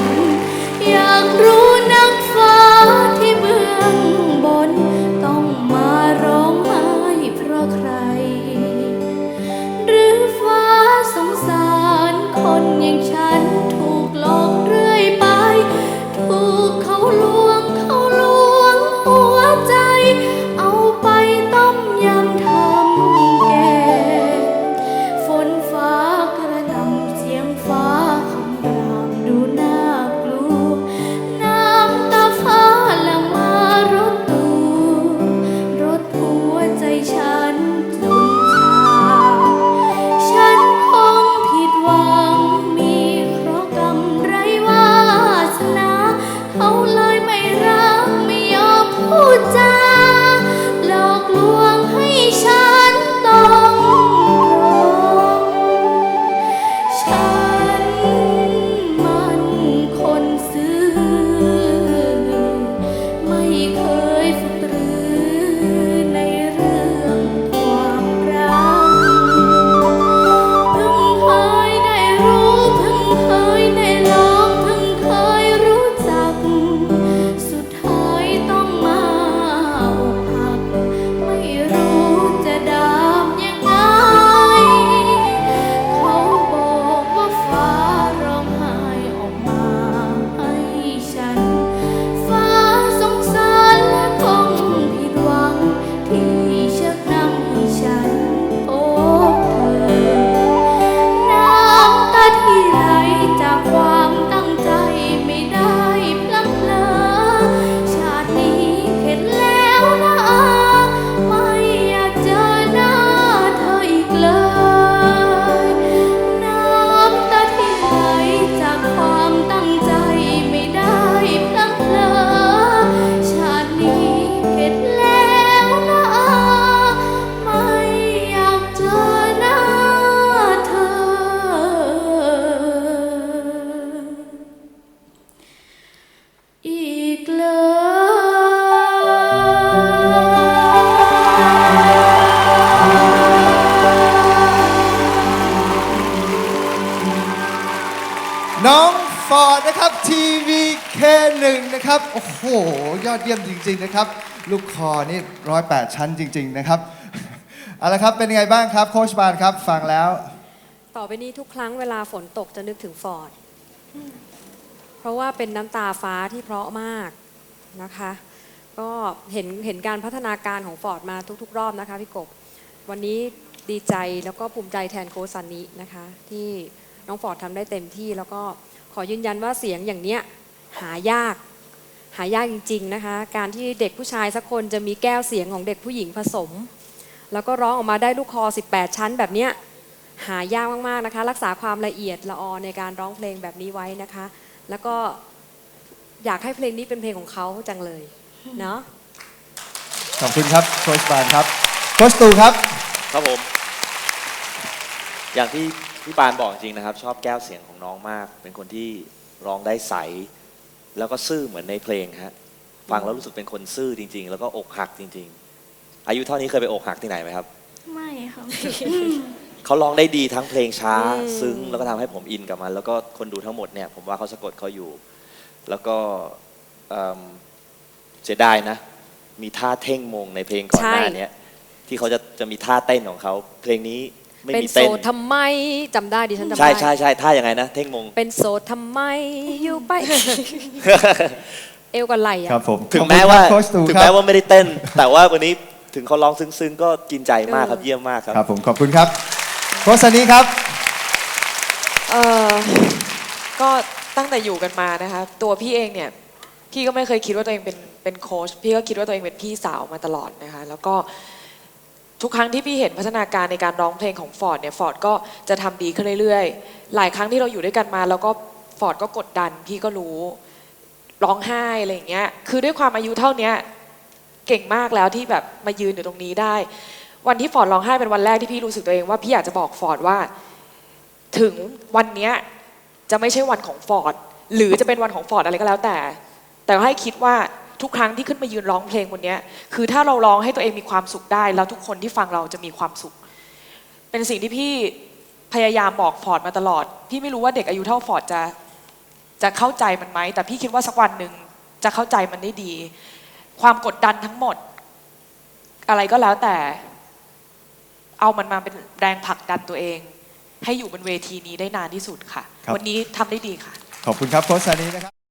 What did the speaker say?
นอยากรู้ น้องฟอร์ดนะครับทีวีเคหนึ่งนะครับ โอ้โห ยอดเยี่ยมจริง ๆ นะครับ ลูกคอนี่ร้อยแปดชั้นจริง ๆ นะครับ เอาละครับเป็นยังไงบ้างครับ โคชบานครับฟังแล้ว ต่อไปนี้ทุกครั้งเวลาฝนตกจะนึกถึงฟอร์ด เพราะว่าเป็นน้ำตาฟ้าที่เพราะมากนะคะ ก็เห็นเห็นการพัฒนาการของฟอร์ดมาทุก ๆ รอบนะคะพี่กบ วันนี้ดีใจแล้วก็ภูมิใจแทนโค้ชซันนี้นะคะ ที่ น้องฟอร์ดทำได้เต็มที่ แล้วก็ขอยืนยันว่าเสียงอย่างเนี้ยหายาก หายากจริง ๆนะคะ การที่เด็กผู้ชายสักคนจะมีแก้วเสียงของเด็กผู้หญิงผสม แล้วก็ร้องออกมาได้ลูกคอ 18 ชั้นแบบเนี้ยหายากมากๆนะคะ รักษาความละเอียดละออในการร้องเพลงแบบนี้ไว้นะคะ แล้วก็อยากให้เพลงนี้เป็นเพลงของเขาจังเลยเนาะขอบคุณครับโค้ชบานครับโค้ชตูครับ ครับผม อย่างที่ พี่ปานบอกจริงนะครับ ชอบแก้วเสียงของน้องมาก เป็นคนที่ร้องได้ใส แล้วก็ซื่อเหมือนในเพลงฮะฟังแล้วรู้สึกเป็นคนซื่อจริง ๆ แล้วก็อกหักจริง ๆ อายุเท่านี้เคยไปอกหักที่ไหนไหมครับ ไม่ครับเขาร้องได้ดีทั้งเพลงช้าอืมซึ้งแล้วก็ทำให้ผมอินกับมัน แล้วก็คนดูทั้งหมดเนี่ยผมว่าเขาสะกดเขาอยู่ แล้วก็เอิ่มเสียดายนะ มีท่าเท่งมงในเพลงก่อนหน้าเนี้ยที่เขาจะจะมีท่าเต้นของเขาเพลงนี้ ไม่เป็นมีโสเต้นดทำไมจำได้ดิฉันจำได้ ใช่ใช่ใช่ท่ายังไงนะ เท่งมง เป็นโสดทำไมอยู่ไป เอวกับไหล่อะครับผมถึงแม้ว่าขอบคุณครับโค้ชตูถึงครัแม้บว่าไม่ได้เต้น แต่ว่าวันนี้ถึงเขาร้องซึ้งๆ ก็กินใจมากครับเออเยี่ยมมากครับ ครับผมขอบคุณครับโค้ชซันนี้ครับ เออก็ตั้งแต่อยู่กันมานะคะ ตัวพี่เองเนี่ย พี่ก็ไม่เคยคิดว่าตัวเองเป็นเป็นโค้ชพี่ก็คิดว่าตัวเองเป็นพี่สาวมาตลอดนะคะ แล้วก็ ทุกครั้งที่พี่เห็นพัฒนาการในการร้องเพลงของฟอร์ดเนี่ยฟอร์ดก็จะทำดีขึ้นเรื่อยๆ หลายครั้งที่เราอยู่ด้วยกันมา แล้วก็ฟอร์ดก็กดดันพี่ก็รู้ร้องไห้อะไรอย่างเงี้ยคือด้วยความอายุเท่าเนี้ยเก่งมากแล้วที่แบบมายืนอยู่ตรงนี้ได้ วันที่ฟอร์ดร้องไห้เป็นวันแรกที่พี่รู้สึกตัวเองว่าพี่อยากจะบอกฟอร์ดว่า ถึงวันเนี้ยจะไม่ใช่วันของฟอร์ดหรือจะเป็นวันของฟอร์ดอะไรก็แล้วแต่ แต่ให้คิดว่า ทุกครั้งที่ขึ้นมายืนร้องเพลงบนเนี้ยคือถ้าเราร้องให้ตัวเองมีความสุขได้ แล้วทุกคนที่ฟังเราจะมีความสุข เป็นสิ่งที่พี่พยายามบอกฟอร์ดมาตลอด พี่ไม่รู้ว่าเด็กอายุเท่าฟอร์ดจะจะเข้าใจมันไหม แต่พี่คิดว่าสักวันหนึ่งจะเข้าใจมันได้ดี ความกดดันทั้งหมด อะไรก็แล้วแต่ เอามันมาเป็นแรงผลักดันตัวเอง ให้อยู่บนเวทีนี้ได้นานที่สุดค่ะครับวันนี้ทำได้ดีค่ะ ขอบคุณครับโค้ชซานีนะครับ